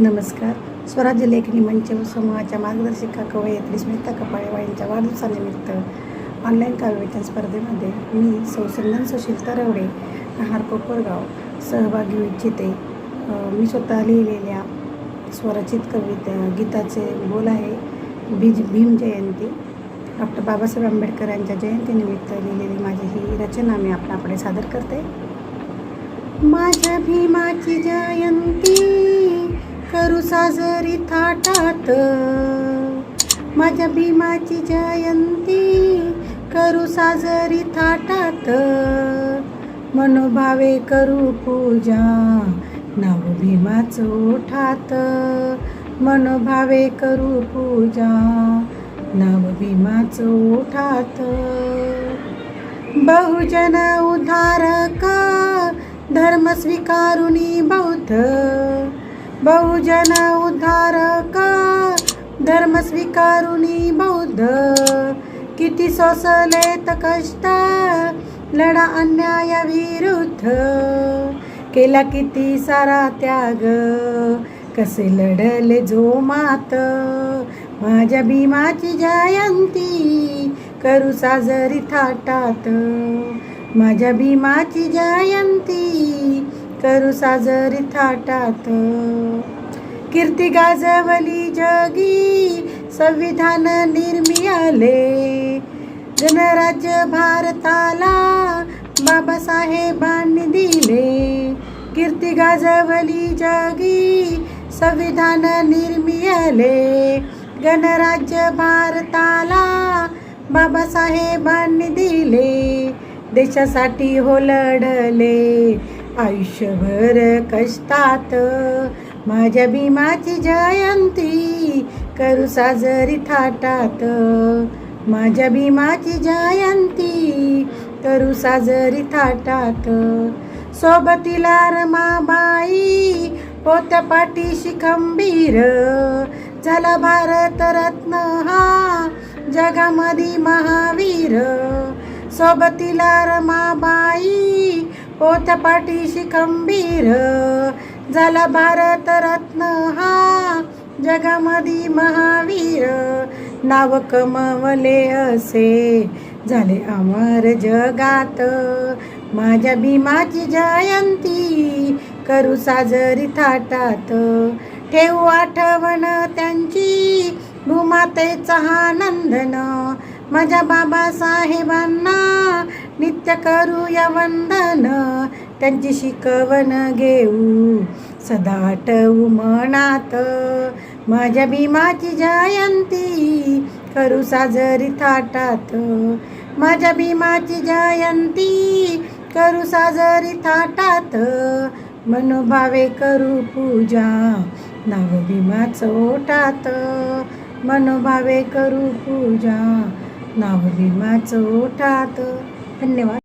नमस्कार. स्वराज्य लेखनी मंच व समूहाच्या मार्गदर्शिका कवयित्री स्मिता कपाळेवाळींच्या वाढदिवसानिमित्त ऑनलाईन काव्यवाचन स्पर्धेमध्ये मी सौसंदन सुशील तरवडे राहणार कोपरगाव सहभागी होऊ इच्छिते. मी स्वतः लिहिलेल्या स्वरचित कविता गीताचे बोल आहे. बीज भीम जयंती. डॉक्टर बाबासाहेब आंबेडकरांच्या जयंतीनिमित्त लिहिलेली माझी ही रचना मी आपणाकडे सादर करते. माझ्या भीमाची जयंती. करू साजरी थाटात. माझ्या भीमाची जयंती करू साजरी थाटात. मनोभावे करू पूजा नाव भीमाच ओठात. मनोभावे करू पूजा नाव भीमाच ओठात. बहुजन उद्धारका धर्म स्वीकारुणी बौद्ध. बहुजन उद्धारका धर्म स्वीकारुनी बौद्ध. किती सोसलेत कष्ट लढा अन्याय विरुद्ध. केला किती सारा त्याग कसे लढले जो मात. माझ्या भीमाची जयंती करू साजरी थाटात. माझ्या भीमाची जयंती करू साजरी थाटात. कीर्ती गाजवली जगी संविधान निर्मियाले. गणराज्य भारताला बाबासाहेबांनी दिले. कीर्ती गाजवली जगी संविधान निर्मियाले. गणराज्य भारताला बाबासाहेबांनी दिले. देशासाठी हो लढले. आयुष्यभर कष्टात. माझ्या भीमाची जयंती करू साजरी थाटात. माझ्या भीमाची जयंती करू साजरी थाटात. सोबतीला रमाबाई होत्या पाठीशी खंबीर झाला भारत रत्न हा जगामध्ये महावीर. सोबतीला रमाबाई पोत्या पाठीशी खंबीर झाला भारत रत्न हा जगामध्ये महावीर. नाव कमवले असे झाले अमर जगात. माझ्या भीमाची जयंती करू साजरी थाटात. ठेवू आठवण त्यांची भूमातेचा हा नंदन माझ्या बाबासाहेबांना नित्य करूया वंदन त्यांची शिकवण घेऊ सदा मनात. माझ्या भीमाची जयंती करू साजरी थाटात. माझ्या भीमाची जयंती करू साजरी थाटात. मनोभावे करू पूजा नाव भीमाचं ओटात मनोभावे करू पूजा नाव भीमाचं ओटात धन्यवाद